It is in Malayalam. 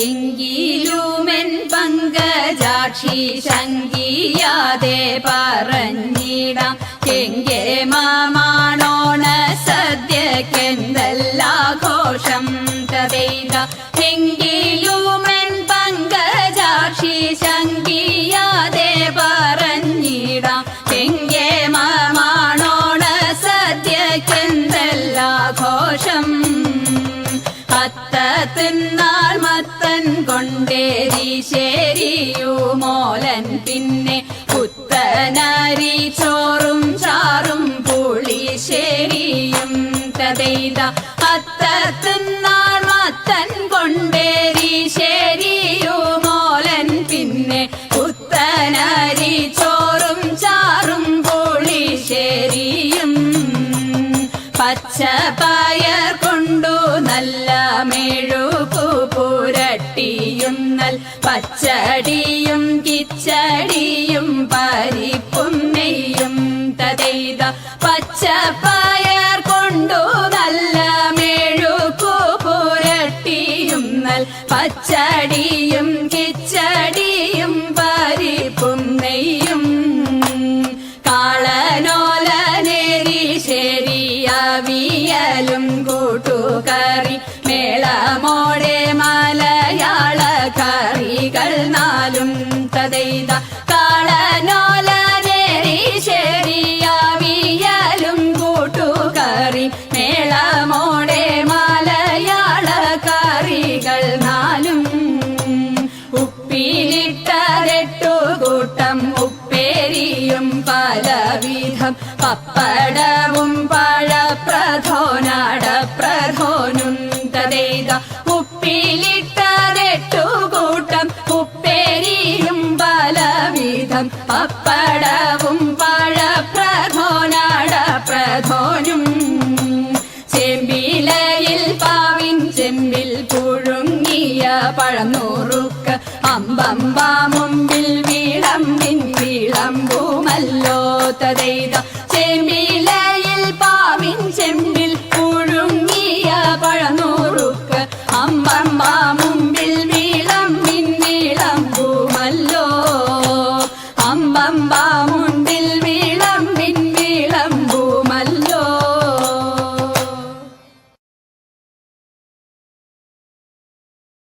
എങ്കിലുമെൻ പങ്കജാക്ഷി ശങ്കിയാതെ പറഞ്ഞിടാം. എങ്കെ മാമാണോണ സദ്യക്കെന്തല്ലാഘോഷം തതൈത എങ്കിലുമെൻ തിന്നാൾ മത്തൻ കൊണ്ടേരി ശേരിയുമോലൻ പിന്നെ പുത്തനരി ചാറും പച്ചപ്പയർ കൊണ്ടു നല്ല മെഴുകു പുരട്ടിയുന്നൽ പച്ചടിയും കിച്ചടിയും പരിപ്പും നെയ്യും തതെയ്ത പായർ കൊണ്ടു നല്ല മെഴുകു പുരട്ടിയുന്നൽ പച്ചടിയും കിച്ചടിയും പരിപ്പും നെയ്യും കാളനോലനേരി കൂട്ടുകറി മേളമോടെ മലയാള കറികൾ നാലും തതൈത കാളനോലനേരി ശരിയവിയലും കൂട്ടുകറി മേളമോടെ മലയാള കറികൾ നാലും ഉപ്പിലിട്ടതെട്ടു കൂട്ടം ഉപ്പേരിയും പലവിധം പപ്പടവും ഉപ്പിലിട്ടതെട്ടു കൂട്ടം ഉപ്പേരിയും പലവിധം പപ്പടവും പഴപ്രധോനാട പ്രധോനും ചെമ്പിലയിൽ പാവിൻ ചെമ്പിൽ പുഴുങ്ങിയ പഴം നൂറുക്ക് അമ്പമ്പ മുമ്പിൽ വിളമ്പിൻ വിളമ്പുമല്ലോ തതൈത. ചെമ്പിലയിൽ പാവിൻ ചെമ്പിൽ చాముండి